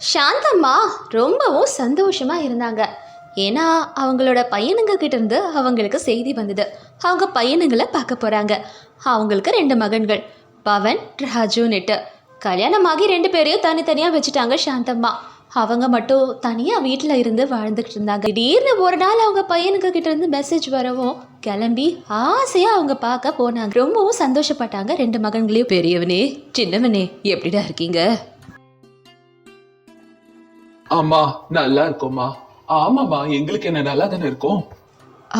சாந்தம்மா ரொம்பவும் சந்தோஷமாக இருந்தாங்க. ஏன்னா அவங்களோட பையனுங்க கிட்டேருந்து அவங்களுக்கு செய்தி வந்தது. அவங்க பையனுங்களை பார்க்க போகிறாங்க அவங்களுக்கு ரெண்டு மகன்கள் பவன் ராஜுன்னுட்டு கல்யாணமாகி ரெண்டு பேரையும் தனித்தனியாக வச்சுட்டாங்க சாந்தம்மா. அவங்க மட்டும் தனியாக வீட்டில் இருந்து வாழ்ந்துக்கிட்டு இருந்தாங்க. திடீர்னு ஒரு நாள் அவங்க பையனுங்க கிட்ட இருந்து மெசேஜ் வரவும் கிளம்பி ஆசையாக அவங்க பார்க்க போனாங்க. ரொம்பவும் சந்தோஷப்பட்டாங்க ரெண்டு மகன்களையும். பெரியவனே சின்னவனே எப்படிடா இருக்கீங்க? அம்மா நல்லா இருக்கோம்மா. ஆமாம்மா எங்களுக்கு என்ன நல்லா தானே இருக்கும்?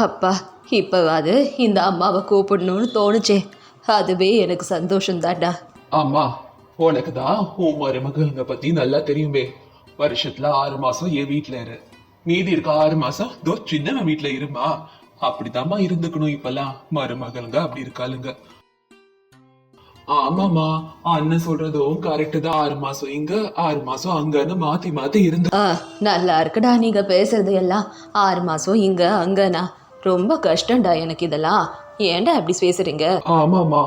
அப்பா இப்போவாது இந்த அம்மாவை கூப்பிடணும்னு தோணுச்சே. அதுவே எனக்கு சந்தோஷம் தான்டா அம்மா உனக்கு தான் உன் மருமகளுங்க பத்தி நல்லா தெரியுமே. வருஷத்துல ஆறு மாசம் என் வீட்ல இரு. மீதி இருக்க ஆறு மாசம் தோ சின்னவன் வீட்ல இருமா அப்படிதாம்மா இருந்துக்கணும் இப்பெல்லாம். மருமகளுங்க அப்படி இருக்காளுங்க. ஆமாமா அண்ணன் சொல்றதும் கரெக்ட் தான். ஆறு மாசம் இங்க ஆறு மாசம் அங்கன்னு மாத்தி மாத்தி இருந்து ஆ நல்லா இருக்குடா நீங்க பேசுறது எல்லாம். ஆறு மாசம் இங்க அங்கனா ரொம்ப கஷ்டம்டா எனக்கு இதெல்லாம். ஏன்டா அப்படி பேசுறீங்க? ஆமாமா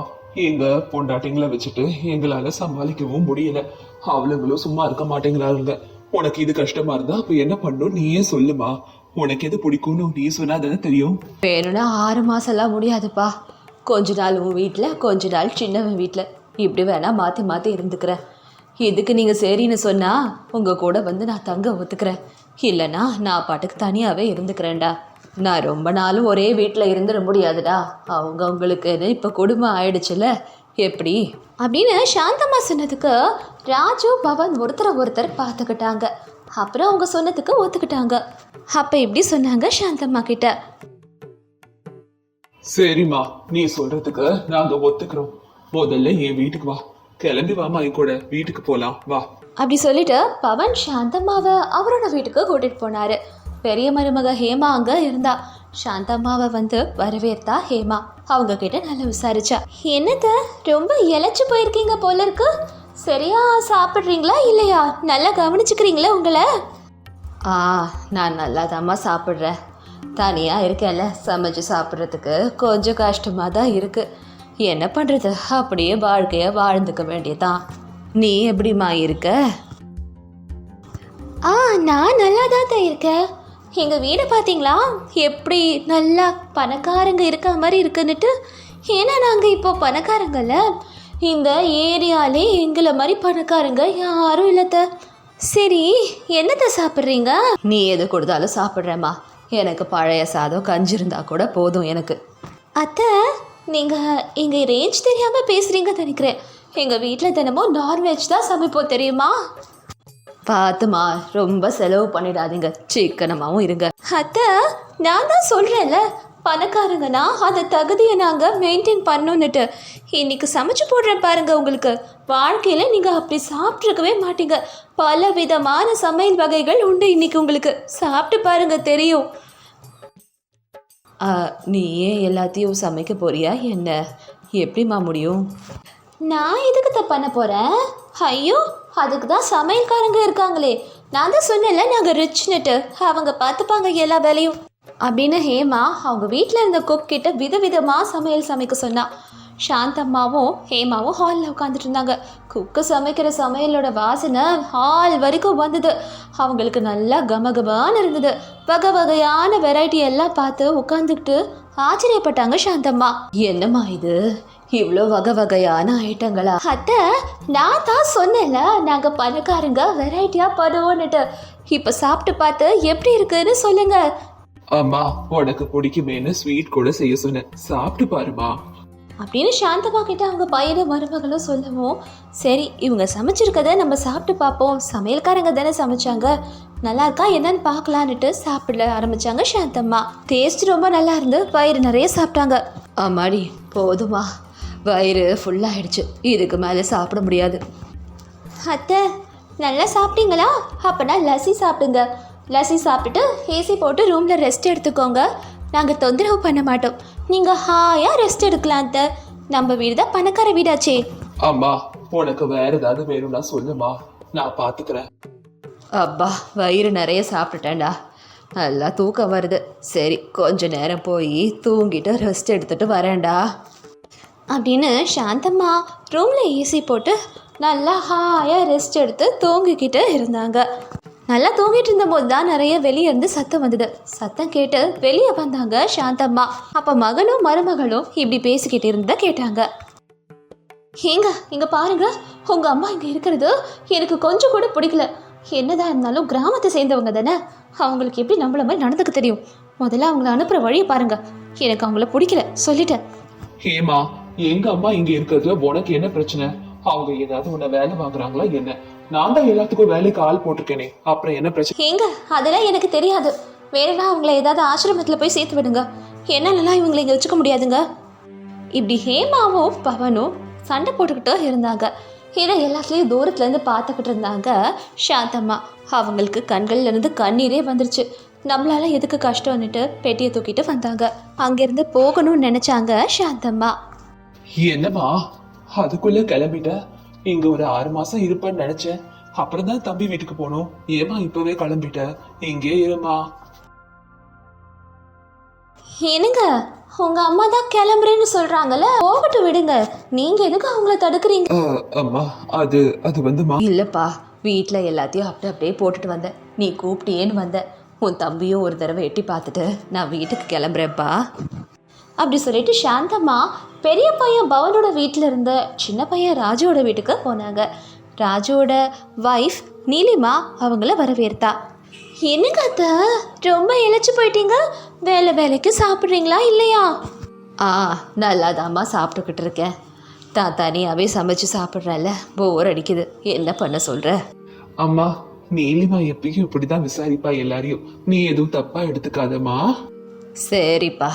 எங்க பொண்டாட்டிங்களை வச்சுட்டு எங்களால சமாளிக்கவும் முடியல. அவளுங்களும் சும்மா இருக்க மாட்டேங்கிறாளுங்க உனக்கு இது கஷ்டமா இருந்தா அப்ப என்ன பண்ணும்? நீயே சொல்லுமா. உனக்கு எது பிடிக்கும்னு நீ சொன்னா தானே தெரியும்? வேணும்னா ஆறு மாசம்லாம் முடியாதுப்பா. கொஞ்ச நாள் உன் வீட்டில் கொஞ்ச நாள் சின்னவன் வீட்டில் இப்படி வேணால் மாற்றி மாற்றி இருந்துக்கிறேன் இதுக்கு நீங்கள் சரின்னு சொன்னால் உங்கள் கூட வந்து நான் தங்க ஒத்துக்கிறேன். இல்லைனா நான் பாட்டுக்கு தனியாகவே இருந்துக்கிறேன்டா. நான் ரொம்ப நாளும் ஒரே வீட்டில் இருந்துட முடியாதுடா. அவங்க அவங்களுக்கு இப்போ குடும்பம் ஆயிடுச்சுல. எப்படி? அப்படின்னு சாந்தம்மா சொன்னதுக்கு ராஜு பவன் ஒருத்தரை ஒருத்தர் பார்த்துக்கிட்டாங்க. அப்புறம் அவங்க சொன்னதுக்கு ஒத்துக்கிட்டாங்க. அப்போ இப்படி சொன்னாங்க சாந்தம்மா கிட்ட? சரிம்மா நீ சொல்றதுக்கு நாங்க ஒத்துக்கிறோம். முதல்ல என் வீட்டுக்கு வா. கிளம்பி வாமா என் கூட. வீட்டுக்கு போலாம். வா. அப்படி சொல்லிட்டு பவன் சாந்தம்மாவை அவரோட வீட்டுக்கு கூட்டிட்டு போனாரு. பெரிய மருமக ஹேமா அங்க இருந்தா. சாந்தம்மாவை வந்து வரவேற்தா ஹேமா. அவங்க கிட்ட நல்லா விசாரிச்சா. என்னத்த ரொம்ப இழைச்சு போயிருக்கீங்க போல இருக்கு. சரியா சாப்பிட்றீங்களா இல்லையா? நல்லா கவனிச்சுக்கிறீங்களா உங்களை? ஆ நான் நல்லா தாம்மா சாப்பிட்றேன். தனியாக இருக்கேன்ல சமைச்சு சாப்பிட்றதுக்கு. கொஞ்சம் கஷ்டமாக தான் இருக்குது என்ன பண்ணுறது அப்படியே வாழ்க்கையை வாழ்ந்துக்க வேண்டியதான் நீ எப்படிம்மா இருக்க? ஆ நான் நல்லா தான் இருக்கேன். எங்கள் வீடை பார்த்தீங்களா எப்படி நல்லா பணக்காரங்க இருக்க மாதிரி இருக்குன்னுட்டு. ஏன்னா நாங்கள் இப்போ பணக்காரங்கல்ல. இந்த ஏரியாலே எங்களை மாதிரி பணக்காரங்க யாரும் இல்லத்த. சரி என்னத்தை சாப்பிட்றீங்க? நீ எது கொடுத்தாலும் சாப்பிட்றேம்மா. எனக்கு பழைய சாதம் கஞ்சி இருந்தா கூட போதும் எனக்கு. அத்தை நீங்கள் எங்கள் ரேஞ்ச் தெரியாமல் பேசுகிறீங்க நினைக்கிறேன். எங்கள் வீட்டில் தினமும் நான்வெஜ் தான் சமைப்போம் தெரியுமா? பார்த்துமா ரொம்ப செலவு பண்ணிடாதீங்க. சிக்கனமாகவும் இருங்க. அத்தை நான் தான் சொல்கிறேன்ல பணக்காரங்கன்னா அந்த தகுதியை நாங்கள் மெயின்டைன் பண்ணணுன்னுட்டு இன்னைக்கு சமைச்சு போடுறேன் பாருங்க உங்களுக்கு. வாழ்க்கையில் நீங்கள் அப்படி சாப்பிட்ருக்கவே மாட்டீங்க. பல விதமான சமையல் வகைகள் உண்டு இன்னைக்கு உங்களுக்கு. சாப்பிட்டு பாருங்க தெரியும். நீ ஏன் எல்லாத்தையும் சமைக்க போறியா? என்ன? எப்படிம்மா முடியும்? நான் எதுக்கு தான் பண்ண போகிறேன் ஐயோ அதுக்கு தான் சமையல்காரங்க இருக்காங்களே. நான் தான் சொன்னேன்ல நாங்கள் ரிச்னுட்டு அவங்க பார்த்துப்பாங்க எல்லா வேலையும். அப்படின்னு ஹேமா அவங்க வீட்டில் இருந்த குக் கிட்ட விதவிதமாக சமையல் சமைக்க சொன்னான் சாந்தம்மாவும் ஹேமாவும் ஹாலில் உட்காந்துட்டு இருந்தாங்க. குக்கு சமைக்கிற சமையலோட வாசனை ஹால் வரைக்கும் வந்தது. அவங்களுக்கு நல்லா கமகமான இருந்தது. வகை வகையான வெரைட்டி எல்லாம் பார்த்து உட்காந்துக்கிட்டு ஆச்சரியப்பட்டாங்க சாந்தம்மா. என்னம்மா இது? இவ்வளோ வகை வகையான ஐட்டங்களா? அத்தை நான் தான் சொன்னேன்ல நாங்கள் பணக்காரங்க வெரைட்டியாக பண்ணுவோன்னுட்டு. இப்போ சாப்பிட்டு பார்த்து எப்படி இருக்குன்னு சொல்லுங்கள் அம்மா உனக்கு பிடிக்குமேன்னு ஸ்வீட் கூட செய்ய சொன்னேன். சாப்பிட்டு பாருமா. அப்படின்னு சாந்தமா கிட்ட அவங்க பையனும் மருமகளும் சொல்லவும் சரி இவங்க சமைச்சிருக்கத நம்ம சாப்பிட்டு பார்ப்போம். சமையல்காரங்க தானே சமைச்சாங்க. நல்லா இருக்கா? என்னன்னு பார்க்கலான்னுட்டு சாப்பிட ஆரம்பிச்சாங்க சாந்தம்மா. டேஸ்ட் ரொம்ப நல்லா இருந்து வயிறு நிறைய சாப்பிட்டாங்க. ஆமாடி போதுமா வயிறு ஃபுல்லாகிடுச்சு இதுக்கு மேலே சாப்பிட முடியாது. அத்தை நல்லா சாப்பிட்டீங்களா? அப்போனா லஸ்ஸி சாப்பிடுங்க. லஸ்ஸி சாப்பிட்டுட்டு ஏசி போட்டு ரூமில் ரெஸ்ட் எடுத்துக்கோங்க. நாங்கள் தொந்தரவு பண்ண மாட்டோம். நீங்கள் ஹாயாக ரெஸ்ட் எடுக்கலாம் அத்தை. நம்ம வீடு தான் பணக்கார வீடாச்சே. அம்மா உனக்கு வேற ஏதாவது வேணும்னா சொல்லுமா. நான் பாத்துக்கிறேன். அப்பா வயிறு நிறைய சாப்பிட்டுட்டேன்டா. நல்லா தூக்கம் வருது. சரி கொஞ்ச நேரம் போய் தூங்கிட்டு ரெஸ்ட் எடுத்துட்டு வரேன்டா. அப்படின்னு சாந்தம்மா ரூமில் ஏசி போட்டு நல்லா ஹாயாக ரெஸ்ட் எடுத்து தூங்கிக்கிட்டு இருந்தாங்க. நல்லா தூங்கிட்டு இருந்தபோது தான் நிறைய வெளியே இருந்து சத்தம் வந்தது. சத்தம் கேட்டு வெளியே வந்தாங்க சாந்தம்மா. அப்போ மகனும் மருமகளும் இப்படி பேசிக்கிட்டு இருந்தா கேட்டாங்க. ஏங்க இங்க பாருங்க. உங்க அம்மா இங்க இருக்கிறது எனக்கு கொஞ்சம் கூட பிடிக்கல. என்னதான் இருந்தாலும் கிராமத்தை சேர்ந்தவங்க தானே. அவங்களுக்கு எப்படி நம்மள மாதிரி நடந்துக்க தெரியும்? முதல்ல அவங்கள அனுப்புற வழியை பாருங்க. எனக்கு அவங்கள பிடிக்கல. சொல்லிட்டேன். ஹேமா எங்க அம்மா இங்க இருக்கிறதுல உனக்கு என்ன பிரச்சனை? அவங்க ஏதாவது உன்னை வேலை வாங்குறாங்களா என்ன? நான் தான் எல்லாத்துக்கும் வேலைக்கு ஆள் போட்டிருக்கேனே. அப்புறம் என்ன பிரச்சனை? ஏங்க அதெல்லாம் எனக்கு தெரியாது. வேணும்னா அவங்கள ஏதாவது ஆசிரமத்தில் போய் சேர்த்து விடுங்க. என்னாலலாம் இவங்களை இங்கே வச்சுக்க முடியாதுங்க? இப்படி ஹேமாவும் பவனும் சண்டை போட்டுக்கிட்டு இருந்தாங்க. இதை எல்லாத்துலேயும் தூரத்துலேருந்து பார்த்துக்கிட்டு இருந்தாங்க சாந்தம்மா. அவங்களுக்கு கண்கள்ல இருந்து கண்ணீரே வந்துருச்சு. நம்மளால எதுக்கு கஷ்டம்னுட்டு பெட்டியை தூக்கிட்டு வந்தாங்க. அங்கேருந்து போகணும்னு நினச்சாங்க சாந்தம்மா. என்னம்மா? அதுக்குள்ள கிளம்பிட்ட? இங்க ஒரு ஆறு மாசம் இருப்பேன்னு நினைச்சேன். அப்புறம் தான் தம்பி வீட்டுக்கு போனோம். ஏமா இப்பவே கிளம்பிட்ட? இங்கே இருமா. என்னங்க? உங்க அம்மா தான் கிளம்புறேன்னு சொல்றாங்கல்ல? போகட்டும் விடுங்க. நீங்க எதுக்கு அவங்கள தடுக்கிறீங்க? அம்மா அது அது வந்துமா? இல்லைப்பா வீட்டில் எல்லாத்தையும் அப்படி அப்படியே போட்டுட்டு வந்தேன். நீ கூப்பிட்டியேன்னு வந்த உன் தம்பியும் ஒரு தடவை எட்டி பார்த்துட்டு நான் வீட்டுக்கு கிளம்புறேன்ப்பா. அப்படி சொல்லிட்டு சாந்தம்மா பெரிய பையன் பவனோட வீட்டில் இருந்த சின்ன பையன் ராஜுவோட வீட்டுக்கு போனாங்க. ராஜுவோட வைஃப் நீலிமா அவங்கள வரவேற்றா. என்னங்க அத்தை ரொம்ப இழைச்சி போயிட்டீங்க? வேலை வேலைக்கு சாப்பிட்றீங்களா இல்லையா? ஆ நல்லாதாம்மா சாப்பிட்டுக்கிட்டு இருக்கேன். தான் தனியாகவே சமைச்சு சாப்பிட்றேன்ல போர் அடிக்குது. என்ன பண்ண சொல்கிற அம்மா நீலிமா எப்பயும் இப்படிதான் விசாரிப்பா எல்லாரையும். நீ எதுவும் தப்பா எடுத்துக்காதம்மா. சரிப்பா.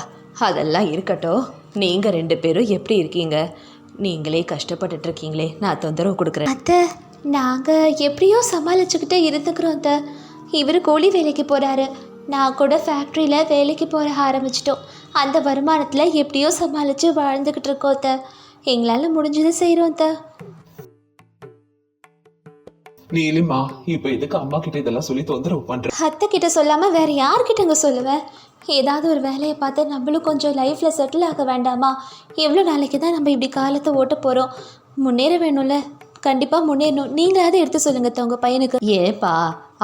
அதெல்லாம் இருக்கட்டும். நீங்கள் ரெண்டு பேரும் எப்படி இருக்கீங்க? நீங்களே கஷ்டப்பட்டுட்டு இருக்கீங்களே நான் தொந்தரவு கொடுக்குறேன். அத்தை நாங்கள் எப்படியோ சமாளிச்சுக்கிட்டே இருந்துக்கிறோம் அத்தை. இவர் கூலி வேலைக்கு போகிறாரு நான் கூட ஃபேக்ட்ரியில் வேலைக்கு போக ஆரம்பிச்சிட்டோம். அந்த வருமானத்தில் எப்படியோ சமாளித்து வாழ்ந்துக்கிட்டு இருக்கோம் அத்தை. எங்களால் முடிஞ்சதை செய்கிறோம் அத்தை. நீலிமா இப்ப எதுக்கு அம்மா கிட்ட இதெல்லாம் சொல்லி தொந்தரவு பண்ற? அத்தை கிட்ட சொல்லாமல் வேறு யார்கிட்டங்க சொல்லுவேன் ஏதாவது ஒரு வேலையை பார்த்து நம்மளும் கொஞ்சம் லைஃப்பில் செட்டில் ஆக வேண்டாமா? எவ்வளோ நாளைக்கு தான் நம்ம இப்படி காலத்தை ஓட்ட போகிறோம் முன்னேற வேணும்ல. கண்டிப்பாக முன்னேறணும். நீங்களாவது எடுத்து சொல்லுங்க அத்தை, உங்க பையனுக்கு. ஏப்பா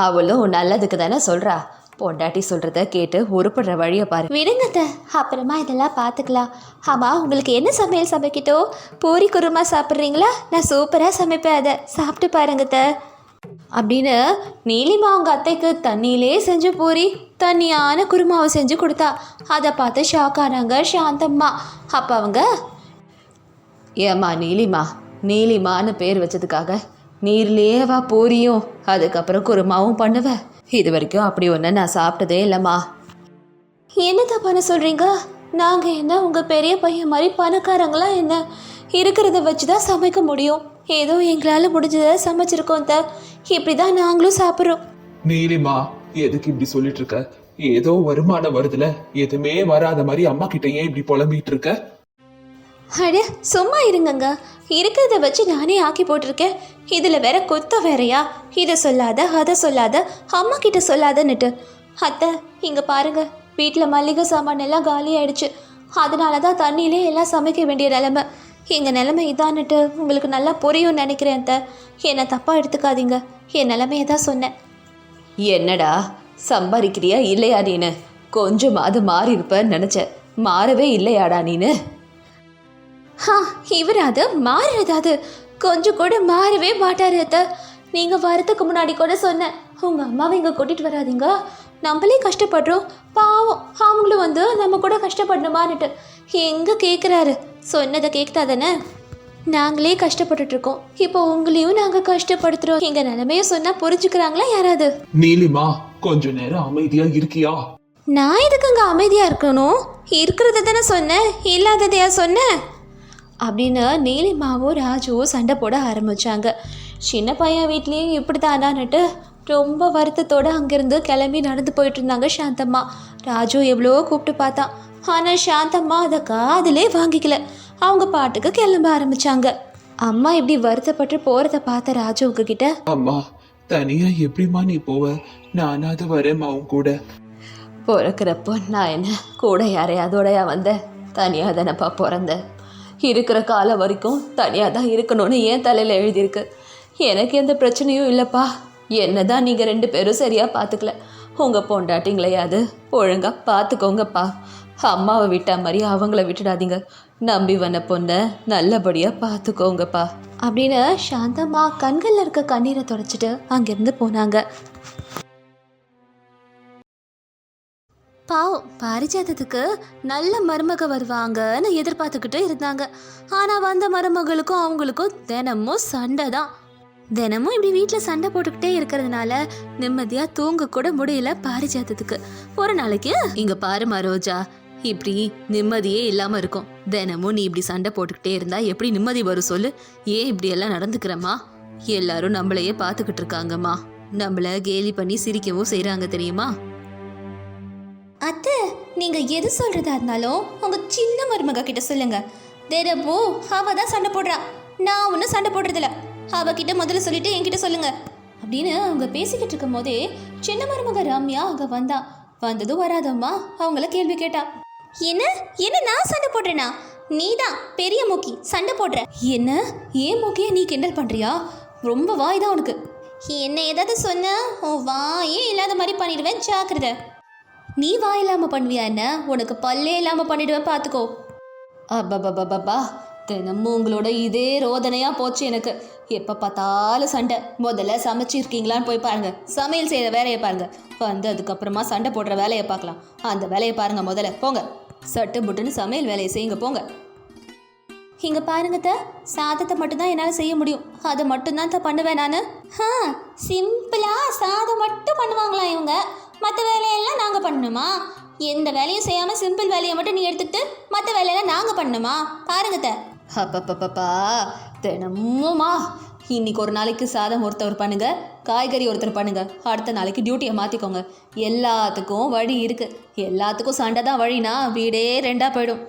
அவளும் நல்லதுக்கு தானே சொல்கிறா பொண்டாட்டி சொல்கிறத கேட்டு உருப்படுற வழியை பாரு. விடுங்க அத்தை, அப்புறமா இதெல்லாம் பார்த்துக்கலாம். ஆமாம் உங்களுக்கு என்ன சமையல் சமைக்கிட்டோ பூரி குருமா சாப்பிட்றீங்களா? நான் சூப்பராக சமைப்பேன் அதை. சாப்பிட்டு பாருங்க அத்தை. அப்படின்னு நீலிமா அவங்க அத்தைக்கு தண்ணியிலே செஞ்சு பூரி தண்ணியான குருமாவை செஞ்சு கொடுத்தா. அதை பார்த்து ஷாக் ஆனாங்க சாந்தம்மா. அப்போ அவங்க ஏம்மா நீலிமா நீலிமான்னு பேர் வச்சதுக்காக நீர்லேவா பூரியும் அதுக்கப்புறம் குருமாவும் பண்ணுவ? இது வரைக்கும் அப்படி ஒன்று நான் சாப்பிட்டதே இல்லைம்மா. என்னத்த பண்ண சொல்கிறீங்க நாங்கள் என்ன உங்கள் பெரிய பையன் மாதிரி பணக்காரங்களா என்ன? இருக்கிறத வச்சு தான் சமைக்க முடியும். ஏதோ எங்களால் முடிஞ்சதை சமைச்சிருக்கோம் த இப்படி தான் நாங்களும் சாப்பிட்றோம். நீலிமா எதுக்கு இப்படி சொல்லிட்டு இருக்க ஏதோ வருமானம் வருதுல. எதுவுமே வராத மாதிரி அம்மா கிட்ட ஏன் இப்படி புலம்பிட்டு இருக்க அட சும்மா இருங்கங்க. இருக்கிறத வச்சு நானே ஆக்கி போட்டிருக்கேன். இதில் வேற கொத்த வேறையா? இதை சொல்லாத அதை சொல்லாத அம்மா கிட்ட சொல்லாதன்னுட்டு. அத்தை இங்கே பாருங்க. வீட்டில் மல்லிகை சாமான் எல்லாம் காலி ஆயிடுச்சு அதனால தான் தண்ணியிலே எல்லாம் சமைக்க வேண்டிய நிலமை. எங்கள் நிலைமை இதான்னுட்டு உங்களுக்கு நல்லா புரியும்னு நினைக்கிறேன் அத்தை. என்னை தப்பாக எடுத்துக்காதீங்க. என் நிலைமையை தான் சொன்னேன். என்னடா? சம்பாதிக்கிறியா இல்லையா நீனு? கொஞ்சமாவது மாறி இருப்பேன்னு நினச்சேன். மாறவே இல்லையாடா நீனு? ஹா இவர் அது மாறுறதாவது கொஞ்சம் கூட மாறவே மாட்டாரு அத்தை. நீங்கள் வரதுக்கு முன்னாடி கூட சொன்னேன். உங்கள் அம்மாவை இங்கே கூட்டிகிட்டு வராதீங்க. நம்மளே கஷ்டப்படுறோம். பாவம் அவங்களும் வந்து நம்ம கூட கஷ்டப்படணுமான்னுட்டு. எங்கே கேட்குறாரு சொன்னதை கேட்குதா தானே நாங்களே கஷ்டப்பட்டுட்டு இருக்கோம் இப்போ உங்களையும் நாங்கள் கஷ்டப்படுத்துகிறோம் எங்கள் நிலைமையை சொன்னால் புரிஞ்சுக்கிறாங்களா யாராவது? நீலிமா கொஞ்ச நேரம் அமைதியா இருக்கியா? நான் எதுக்கு அங்கே அமைதியாக இருக்கணும்? இருக்கிறத தானே சொன்னேன் இல்லாததையா சொன்னேன் அப்படின்னு நீலிமாவும் ராஜுவும் சண்டை போட ஆரம்பித்தாங்க சின்ன பையன் வீட்லேயும் இப்படி தானான்னுட்டு ரொம்ப வருத்தத்தோடு அங்கேருந்து கிளம்பி நடந்து போயிட்டு இருந்தாங்க சாந்தம்மா. ராஜு எவ்வளோ கூப்பிட்டு பார்த்தான் ஆனால் சாந்தம்மா அதை காதிலே வாங்கிக்கல. அவங்க பாட்டுக்கு கிளம்ப ஆரம்பிச்சாங்க. அம்மா இப்படி வருத்தப்பட்டு போகிறத பார்த்த ராஜுவுக்கு கிட்ட அம்மா தனியா எப்படிம்மா நீ போவ? நானாவது வரேம்மா உன் கூட. பிறக்கிறப்போ நான் என்ன கூட யாரையாதோடையா வந்தேன் தனியாக தானப்பா பிறந்தேன் இருக்கிற காலம் வரைக்கும் தனியாக தான் இருக்கணும்னு ஏன் தலையில் எழுதியிருக்கு. எனக்கு எந்த பிரச்சனையும் இல்லைப்பா. என்னதான் நீங்கள் ரெண்டு பேரும் சரியாக பார்த்துக்கல உங்கள் பொண்டாட்டிங்களையாவது ஒழுங்காக பார்த்துக்கோங்கப்பா அம்மாவை விட்டா மாதிரி அவங்கள விட்டுடாதீங்க. நம்பி வந்த பொண்ணை நல்லபடியாக பார்த்துக்கோங்கப்பா அப்படின்னு சாந்தம்மா கண்களில் இருக்க கண்ணீரை தொடச்சிட்டு அங்கேருந்து போனாங்க. பாவம் பாரிஜாதத்துக்கு நல்ல மருமக வருவாங்கன்னு எதிர்பார்த்துக்கிட்டு இருந்தாங்க. ஆனால் வந்த மருமகளுக்கும் அவங்களுக்கும் தினமும் சண்டை தான். தினமும் இப்படி வீட்டில் சண்டை போட்டுக்கிட்டே இருக்கிறதுனால நிம்மதியாக தூங்க கூட முடியல பாரிஜாதத்துக்கு. ஒரு நாளைக்கு இங்கே பாருமா ரோஜா இப்படி நிம்மதியே இல்லாமல் இருக்கும். தினமும் நீ இப்படி சண்டை போட்டுக்கிட்டே இருந்தா எப்படி நிம்மதி வரும் சொல்லு? ஏன் இப்படி எல்லாம் நடந்துக்கிறம்மா? எல்லாரும் நம்மளையே பார்த்துக்கிட்டு இருக்காங்கம்மா. நம்மள கேலி பண்ணி சிரிக்கவும் செய்கிறாங்க தெரியுமா? அத்தை நீங்க எது சொல்றதா இருந்தாலும் உங்க சின்ன மருமக கிட்ட சொல்லுங்க. தினமும் அவ தான் சண்டை போடுறா. நான் ஒன்றும் சண்டை போடுறதில்ல. அவகிட்ட முதல்ல சொல்லிட்டு என்கிட்ட சொல்லுங்க. அப்படின்னு அவங்க பேசிக்கிட்டு இருக்கும் போதே சின்ன மருமக ரம்யா அங்க வந்தா. வந்ததும் வராதம்மா அவங்கள கேள்வி கேட்டா. என்ன? என்ன நான் சண்டை போடுறேனா? நீ தான் பெரிய மூக்கி சண்டை போடுற. என்ன? ஏன் மூக்கிய நீ கிண்டல் பண்றியா? ரொம்ப வாய் தான் உனக்கு. என்ன ஏதாவது சொன்ன உன் வாயே இல்லாத மாதிரி பண்ணிடுவேன் ஜாக்கிரதை. நீ வாய் இல்லாமல் பண்ணுவியா என்ன? உனக்கு பல்லே இல்லாம பண்ணிடுவேன் பார்த்துக்கோ அப்பா தினமும் உங்களோட இதே ரோதனையாக போச்சு எனக்கு. எப்போ பார்த்தாலும் சண்டை. முதல்ல சமைச்சிருக்கீங்களான்னு போய் பாருங்கள் சமையல் செய்கிற வேலையை பாருங்கள் வந்து அதுக்கப்புறமா சண்டை போடுற வேலையை பார்க்கலாம். அந்த வேலையை பாருங்க முதல்ல. போங்க. சட்டு புட்டுன்னு சமையல் வேலையை செய்யுங்க. போங்க. இங்கே பாருங்க த சாதத்தை மட்டும்தான் என்னால் செய்ய முடியும். அதை மட்டும்தான் தான் பண்ணுவேன் நான். ஆ சாதம் மட்டும் பண்ணுவாங்களா இவங்க? மற்ற வேலையெல்லாம் நாங்கள் பண்ணணுமா? எந்த வேலையும் செய்யாமல் சிம்பிள் வேலையை மட்டும் நீ எடுத்துக்கிட்டு மற்ற வேலையெல்லாம் நாங்கள் பண்ணணுமா? பாருங்க த அப்பப்பப்பப்பா. தினமுமா. இன்னைக்கு ஒரு நாளைக்கு சாதம் ஒருத்தர் பண்ணுங்க காய்கறி ஒருத்தர் பண்ணுங்க. அடுத்த நாளைக்கு டியூட்டியை மாற்றிக்கோங்க எல்லாத்துக்கும் வழி இருக்கு. எல்லாத்துக்கும் சண்டை தான் வழினா வீடே ரெண்டாக போயிடும்.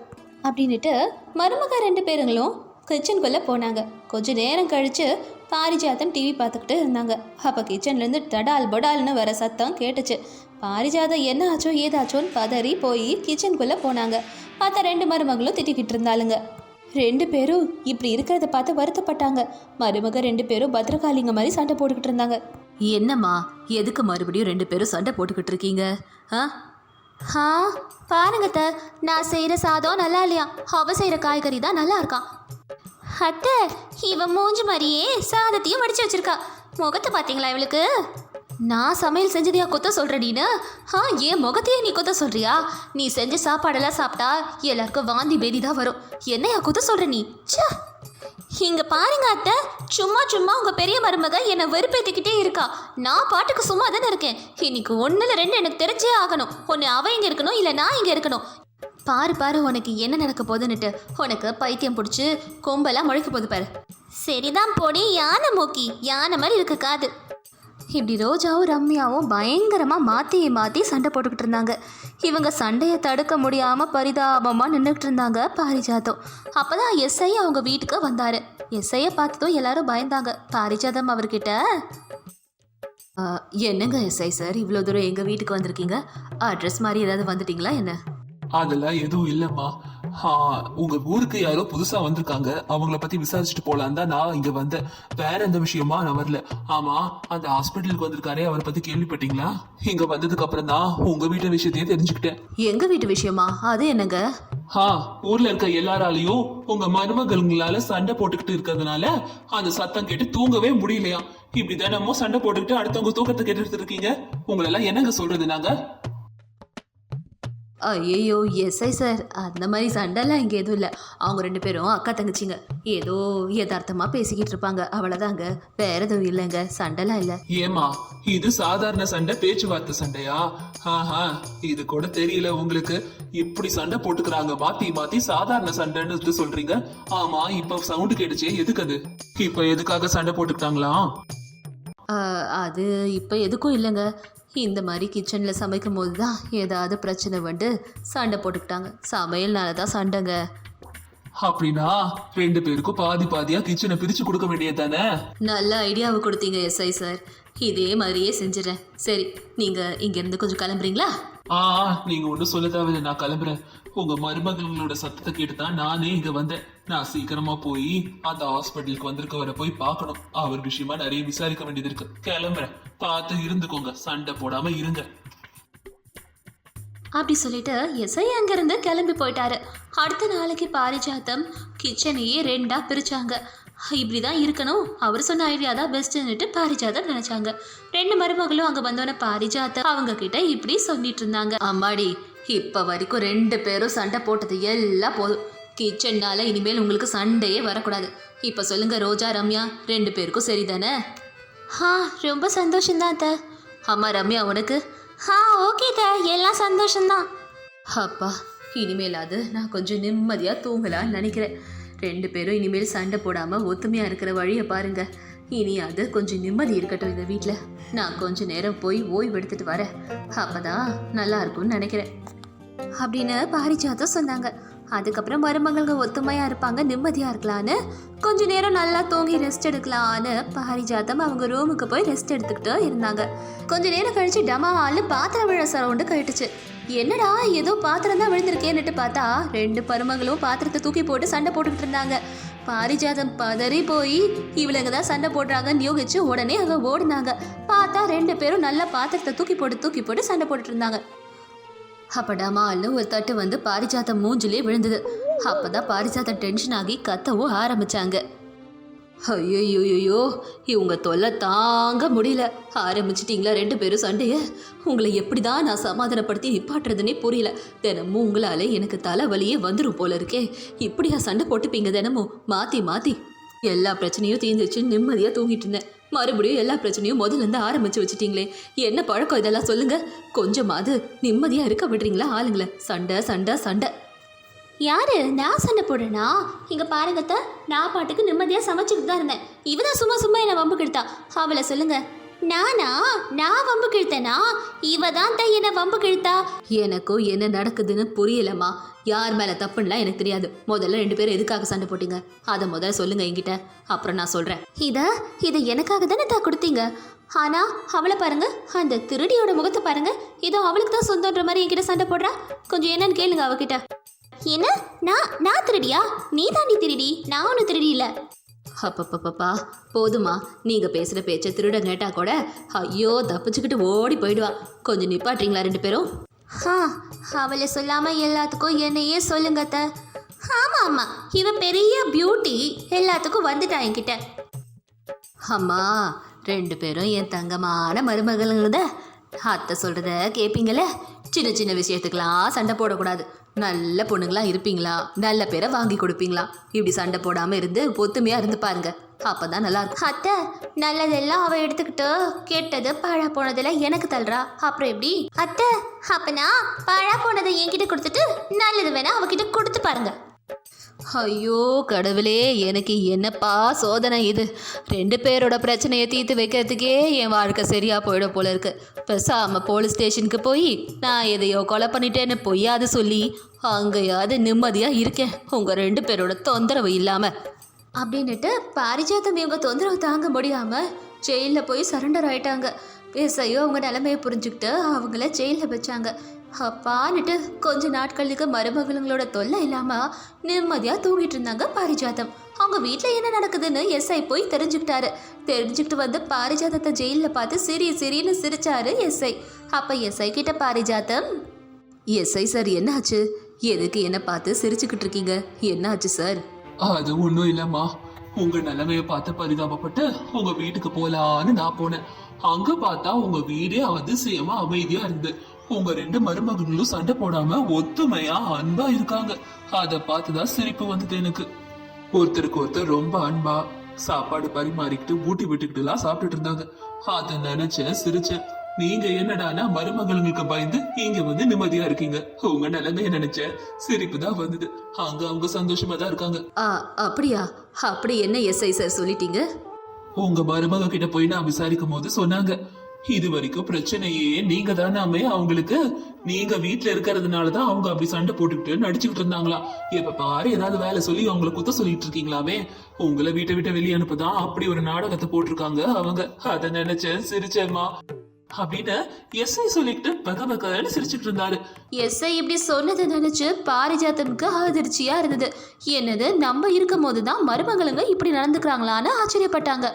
அப்படின்னுட்டு மருமக ரெண்டு பேருங்களும் கிச்சனுக்குள்ளே போனாங்க. கொஞ்ச நேரம் கழித்து பாரிஜாதம் டிவி பார்த்துக்கிட்டு இருந்தாங்க. அப்போ கிச்சன்லேருந்து டடால் படால்னு வர சத்தம் கேட்டுச்சு. பாரிஜாதம் என்ன ஆச்சோ ஏதாச்சோன்னு பதறி போய் கிச்சனுக்குள்ளே போனாங்க. பார்த்தா ரெண்டு மருமகளும் திட்டிக்கிட்டு இருந்தாளுங்க. ரெண்டு பேரும் இப்படி இருக்கிறத பார்த்து வருத்தப்பட்டாங்க. மருமக ரெண்டு பேரும் பத்ரகாளிங்க மாதிரி சண்டை போட்டுக்கிட்டு இருந்தாங்க. என்னம்மா எதுக்கு மறுபடியும் ரெண்டு பேரும் சண்டை போட்டுக்கிட்டு இருக்கீங்க? ஆ? ஆ பாருங்க அத்தை, நான் செய்கிற சாதம் நல்லா இல்லையா? அவ செய்கிற காய்கறி தான் நல்லா இருக்கான் அத்தை இவன் மூஞ்சி மாதிரியே சாதத்தையும் வடிச்சு வச்சிருக்கா. முகத்தை பார்த்தீங்களா இவளுக்கு? நான் சமையல் செஞ்சதையா கொத்த சொல்கிறடின்னு ஆ ஏன் முகத்தையே நீ கொத்த சொல்கிறியா நீ செஞ்ச சாப்பாடெல்லாம் சாப்பிட்டா எல்லாருக்கும் வாந்தி பேதி தான் வரும். என்னையா கொத்த சொல்கிற நீ? ச்சே! இங்கே பாருங்க அத்தை சும்மா சும்மா உங்கள் பெரிய மருமக என்னை வெறுப்பேற்றிக்கிட்டே இருக்கா. நான் பாட்டுக்கு சும்மா தானே இருக்கேன். இன்னைக்கு ஒன்றில் ரெண்டு எனக்கு தெரிஞ்சே ஆகணும். ஒன்று அவ இங்கே இருக்கணும் இல்லை நான் இங்கே இருக்கணும். பாரு பாரு உனக்கு என்ன நடக்க போகுதுன்னுட்டு. உனக்கு பைத்தியம் பிடிச்சி கொம்பெல்லாம் முளைக்க போகுது பாரு. சரிதான் போடி யானை மூக்கி. யானை மாதிரி இருக்கு காது. இப்படி ரோஜாவும் ரம்யாவும் பயங்கரமாக மாற்றி மாற்றி சண்டை போட்டுக்கிட்டு இருந்தாங்க. இவங்க சண்டையை தடுக்க முடியாமல் பரிதாபமாக நின்றுக்கிட்டு இருந்தாங்க பாரிஜாதம். அப்போ தான் எஸ்ஐ அவங்க வீட்டுக்கு வந்தார். எஸ்ஐயை பார்த்ததும் எல்லாரும் பயந்தாங்க. பாரிஜாதம் அவர்கிட்ட என்னங்க எஸ்ஐ சார் இவ்வளோ தூரம் எங்கள் வீட்டுக்கு வந்திருக்கீங்க? அட்ரஸ் மாதிரி ஏதாவது வந்துட்டீங்களா என்ன? அதெல்லாம் எதுவும் இல்லைம்மா. உங்க ஊருக்கு யாரோ புதுசா வந்திருக்காங்க. அவங்கள பத்தி விசாரிச்சுட்டு போலான்னு தான் நான் இங்க வந்தேன். வேற எந்த விஷயமா நான் வரல. ஆமா அந்த ஹாஸ்பிட்டலுக்கு வந்திருக்காரே அவரை பத்தி கேள்விப்பட்டீங்களா? இங்க வந்ததுக்கு அப்புறம் தான் உங்க வீட்டு விஷயத்தையே தெரிஞ்சுக்கிட்டேன். எங்கள் வீட்டு விஷயமா? அது என்னங்க? ஆ ஊர்ல இருக்க எல்லாராலையும் உங்க மருமகளுங்களால சண்டை போட்டுக்கிட்டு இருக்கிறதுனால அந்த சத்தம் கேட்டு தூங்கவே முடியலையா இப்படி தினமும் சண்டை போட்டுக்கிட்டு அடுத்தவங்க தூக்கத்தை கேட்டுட்டு இருக்கீங்க? உங்களை எல்லாம் என்னங்க சொல்றது நாங்க? ஐயோ எஸ்ஐ சார். அந்த மாதிரி சண்டைலாம் இங்கே எதுவும் இல்லை. அவங்க ரெண்டு பேரும் அக்கா தங்கச்சிங்க. ஏதோ யதார்த்தமாக பேசிக்கிட்டு இருப்பாங்க. அவ்வளோதாங்க வேற எதுவும் இல்லைங்க. சண்டைலாம் இல்லை. ஏமா இது சாதாரண சண்டை பேச்சுவார்த்தை சண்டையா? ஆஹா இது கூட தெரியல உங்களுக்கு. இப்படி சண்டை போட்டுக்கிறாங்க. மாத்தி மாத்தி சாதாரண சண்டைன்னு சொல்றீங்க. ஆமா இப்ப சவுண்ட் கேட்டுச்சே. எதுக்கு அது? இப்ப எதுக்காக சண்டை போட்டுக்கிட்டாங்களா? அது இப்போ எதுக்கும் இல்லைங்க. இந்த மாதிரி கிச்சனில் சமைக்கும் போது தான் ஏதாவது பிரச்சனை வந்து சண்டை போட்டுக்கிட்டாங்க. சமையல்னால தான் சண்டைங்க. அப்படின்னா ரெண்டு பேருக்கும் பாதி பாதியா கிச்சனை பிரிச்சு கொடுக்க வேண்டியது தானே நல்ல ஐடியாவை கொடுத்தீங்க எஸ்ஐ சார் இதே மாதிரியே செஞ்சிடறேன். சரி நீங்கள் இங்கேருந்து கொஞ்சம் கிளம்புறீங்களா? ஆ நீங்க ஒன்றும் சொல்ல தேவையில்லை நான் கிளம்புறேன். உங்க மருமகளோட சத்தத்தை கேட்டு தான் நானே இங்க வந்தேன். நான் சீக்கிரமா போய் அந்த ஹாஸ்பிட்டலுக்கு வந்திருக்கவரை போய் பார்க்கணும். அவர் விஷயமா நிறைய விசாரிக்க வேண்டியது இருக்கு. கிளம்புறேன். பார்த்து இருந்துக்கோங்க. சண்டை போடாம இருங்க. அப்படி சொல்லிட்டு எஸ்ஐ அங்கிருந்து கிளம்பி போயிட்டாரு. அடுத்த நாளைக்கு பாரிஜாத்தம் கிச்சனையே ரெண்டா பிரிச்சாங்க. இப்படி தான் இருக்கணும். அவர் சொன்ன ஐடியா தான் பெஸ்ட்டுன்னுட்டு பாரிஜாதம் நினைச்சாங்க. ரெண்டு மருமகளும் அங்கே வந்தோன்னே பாரிஜாத்தம் அவங்க கிட்ட இப்படி சொல்லிட்டு இருந்தாங்க. அம்மாடி இப்போ வரைக்கும் ரெண்டு பேரும் சண்டை போட்டது எல்லாம் போதும். கிச்சன்னால இனிமேல் உங்களுக்கு சண்டையே வரக்கூடாது. இப்போ சொல்லுங்க ரோஜா ரம்யா ரெண்டு பேருக்கும் சரிதானே? ஆ ரொம்ப சந்தோஷம்தான் அத்தை. அம்மா ரம்யா உனக்கு? ஆ ஓகே அத்தை. எல்லாம் சந்தோஷம்தான். அப்பா இனிமேலாவது நான் கொஞ்சம் நிம்மதியாக தூங்கலான்னு நினைக்கிறேன். ரெண்டு பேரும் இனிமேல் சண்டை போடாமல் ஒத்துமையாக இருக்கிற வழியை பாருங்க. இனியாவது கொஞ்சம் நிம்மதி இருக்கட்டும் இந்த வீட்டில் நான் கொஞ்ச நேரம் போய் ஓய்வு எடுத்துட்டு வரேன். அப்பதான் நல்லா இருக்கும்னு நினைக்கிறேன். அப்படின்னு பாரிஜாதம் சொன்னாங்க. அதுக்கப்புறம் மருமகள்கள் ஒத்துமையாக இருப்பாங்க நிம்மதியாக இருக்கலான்னு கொஞ்ச நேரம் நல்லா தூங்கி ரெஸ்ட் எடுக்கலான்னு பாரிஜாதம் அவங்க ரூமுக்கு போய் ரெஸ்ட் எடுத்துக்கிட்டு இருந்தாங்க. கொஞ்ச நேரம் கழிச்சு டமால்னு பாத்திரம் விழ சரவுண்டு கழிட்டுச்சு. என்னடா ஏதோ பாத்திரம் தான் விழுந்திருக்கேன்னுட்டு பார்த்தா ரெண்டு பருமகளும் பாத்திரத்தை தூக்கி போட்டு சண்டை போட்டுக்கிட்டு இருந்தாங்க. பாரிஜாதம் பதறி போய் இவளுங்க தான் சண்டை போடுறாங்கன்னு யோகிச்சு உடனே அங்கே ஓடினாங்க. பார்த்தா ரெண்டு பேரும் நல்லா பாத்திரத்தை தூக்கி போட்டு தூக்கி போட்டு சண்டை போட்டுட்டு இருந்தாங்க. அப்படாமால்னு ஒரு தட்டு வந்து பாரிஜாதம் மூஞ்சிலே விழுந்தது. அப்பதான் பாரிஜாதம் டென்ஷன் ஆகி கத்தவும் ஆரம்பிச்சாங்க. ஐயோயோயோ இவங்க தொல்லை தாங்க முடியல. ஆரம்பிச்சிட்டிங்களா ரெண்டு பேரும் சண்டைய? உங்களை எப்படி தான் நான் சமாதானப்படுத்தி நிப்பாட்டுறதுனே புரியல. தினமும் உங்களால எனக்கு தலைவலியே வந்துடும் போல இருக்கே. இப்படியா சண்டை போட்டுப்பீங்க தினமும்? மாத்தி மாத்தி. எல்லா பிரச்சனையும் தீர்ந்துச்சு நிம்மதியாக தூங்கிட்டு இருந்தேன். மறுபடியும் எல்லா பிரச்சனையும் முதல்ல இருந்து ஆரம்பிச்சு வச்சிட்டீங்களே. என்ன பழக்கம் இதெல்லாம் சொல்லுங்க. கொஞ்சமாவது நிம்மதியாக இருக்க விடுறீங்களா ஆளுங்கள? சண்டை சண்டை சண்டை. யார்? நான் சண்டை போடுறேனா? இங்கே பாருங்கத்த நான் பாட்டுக்கு நிம்மதியாக சமைச்சிட்டு தான் இருந்தேன். இவ தான் சும்மா சும்மா என்னை வம்பு கெடுத்தா. அவளை சொல்லுங்க. நானா? நான் வம்பு கிழ்த்தனா இவ தான் தான் என்ன வம்பு கிழ்த்தா எனக்கும் என்ன நடக்குதுன்னு புரியலம்மா. யார் மேலே தப்புன்னா எனக்கு தெரியாது. முதல்ல ரெண்டு பேரும் எதுக்காக சண்டை போட்டீங்க? அதை முதல்ல சொல்லுங்க என்கிட்ட. அப்புறம் நான் சொல்கிறேன் இதை இதை எனக்காக தானே தான் கொடுத்தீங்க? ஆனால் அவளை பாருங்க. அந்த திருடியோட முகத்தை பாருங்க. இதோ அவளுக்கு தான் சொந்தன்ற மாதிரி என்கிட்ட சண்டை போடுறா. கொஞ்சம் என்னன்னு கேளுங்க அவகிட்ட. என்ன? நான் நான் திருடியா? நீ தாண்டி திருடி? நான் ஒன்றும் திருடி இல்லை அப்பப்பப்பப்பா போதுமா. நீங்கள் பேசுகிற பேச்சை திருட கேட்டா கூட ஐயோ தப்பிச்சுக்கிட்டு ஓடி போயிடுவா. கொஞ்சம் நிப்பாட்டுறீங்களா ரெண்டு பேரும்? ஆ அவளை சொல்லாமல் எல்லாத்துக்கும் என்னையே சொல்லுங்க அத்த. ஆமாம் ஆமாம் இவ பெரிய பியூட்டி எல்லாத்துக்கும் வந்துட்டா என்கிட்ட. அம்மா ரெண்டு பேரும் என் தங்கமான மருமகளுங்க அத்தை சொல்கிறத கேட்பீங்களே சின்ன சின்ன விஷயத்துக்கெல்லாம் சண்டை போடக்கூடாது. நல்ல பொண்ணுங்களா இருப்பீங்களா? நல்ல பேரை வாங்கி கொடுப்பீங்களா? இப்படி சண்டை போடாமல் இருந்து ஒத்துமையாக இருந்து பாருங்க. அப்பதான் நல்லா இருக்கும். அத்தை நல்லதெல்லாம் அவ எடுத்துக்கிட்டு கெட்டது பழா போனதெல்லாம் எனக்கு தள்ளுறா. அப்புறம் எப்படி? அத்தை அப்பனா பழ போனதை என்கிட்ட கொடுத்துட்டு நல்லது வேணா அவகிட்ட கொடுத்து பாருங்க. ஐயோ கடவுளே எனக்கு என்னப்பா சோதனை இது? ரெண்டு பேரோட பிரச்சனையை தீர்த்து வைக்கிறதுக்கே என் வாழ்க்கை சரியா போயிட போல இருக்கு. பேசாம போலீஸ் ஸ்டேஷனுக்கு போய் நான் எதையோ கொலை பண்ணிட்டேன்னு பொய்யாது சொல்லி அங்கேயாவது நிம்மதியா இருக்கேன். உங்க ரெண்டு பேரோட தொந்தரவு இல்லாம. அப்படின்னுட்டு பாரிஜாத்தம் இவங்க தொந்தரவு தாங்க முடியாம ஜெயிலில் போய் சரண்டர் ஆயிட்டாங்க. பேசையோ அவங்க நிலைமையை புரிஞ்சுக்கிட்டு அவங்கள ஜெயிலில் வச்சாங்க. அப்பான்னுட்டு கொஞ்ச நாட்களுக்கு மருமகளுங்களோட தொல்லை இல்லாமல் நிம்மதியாக தூங்கிட்டு இருந்தாங்க பாரிஜாதம். அவங்க வீட்டில் என்ன நடக்குதுன்னு எஸ்ஐ போய் தெரிஞ்சுக்கிட்டாரு. தெரிஞ்சுக்கிட்டு வந்து பாரிஜாதத்தை ஜெயிலில் பார்த்து சிரி சிரின்னு சிரிச்சாரு எஸ்ஐ. அப்போ எஸ்ஐ கிட்ட பாரிஜாதம் எஸ்ஐ சார் என்னாச்சு? எதுக்கு என்ன பார்த்து சிரிச்சுக்கிட்டு இருக்கீங்க? என்னாச்சு சார்? அது ஒன்றும் இல்லைம்மா. உங்க நிலைமைய பார்த்து பரிதாபப்பட்டு உங்க வீட்டுக்கு போலான்னு நான் போனேன். அங்க பார்த்தா உங்க வீடே அதிசயமா அமைதியா இருந்தது உங்க ரெண்டு மருமகன்களும் சண்டை போடாம ஒத்துமையா அன்பா இருக்காங்க. அத பார்த்துதான் சிரிப்பு வந்தது எனக்கு. ஒருத்தருக்கு ஒருத்தர் ரொம்ப அன்பா சாப்பாடு பரிமாறிக்கிட்டு ஊட்டி விட்டுக்கிட்டு எல்லாம் சாப்பிட்டுட்டு இருந்தாங்க. அத நினைச்சேன் சிரிச்சேன். நீங்க என்னடானா மருமகளுங்களுக்கு பயந்து இங்க வந்து நிம்மதியா இருக்கீங்க. உங்க நிலைமைய நினைச்சேன். சிரிப்பு தான் வந்தது. அங்க அவங்க சந்தோஷமா தான் இருக்காங்க. அப்படியா? அப்படி என்ன எஸ்ஐ சார் சொல்லிட்டீங்க? உங்க மருமக கிட்ட போய் நான் விசாரிக்கும் போது சொன்னாங்க. இது வரைக்கும் பிரச்சனையே நீங்க தானாமே அவங்களுக்கு நீங்க இருக்கிறதுனால இருக்கிறதுனாலதான் அவங்க அப்படி சண்டை போட்டுக்கிட்டு நடிச்சுக்கிட்டு இருந்தாங்களா? எப்ப பாரு ஏதாவது வேலை சொல்லி அவங்கள குத்த சொல்லிட்டு இருக்கீங்களாமே. உங்களை வீட்டை விட்டு வெளியே அனுப்பதான் அப்படி ஒரு நாடகத்தை போட்டிருக்காங்க அவங்க. அத நினைச்சேன் சிரிச்சேம்மா. அப்படின்னு எஸ்ஐ சொல்லிட்டு பக பகன்னு சிரிச்சுட்டு இருந்தாரு. எஸ்ஐ இப்படி சொன்னதை நினைச்சு பாரிஜாத்தனுக்கு அதிர்ச்சியா இருந்தது. என்னது நம்ம இருக்கும் போதுதான் மருமகளுங்க இப்படி நடந்துக்கிறாங்களான்னு ஆச்சரியப்பட்டாங்க.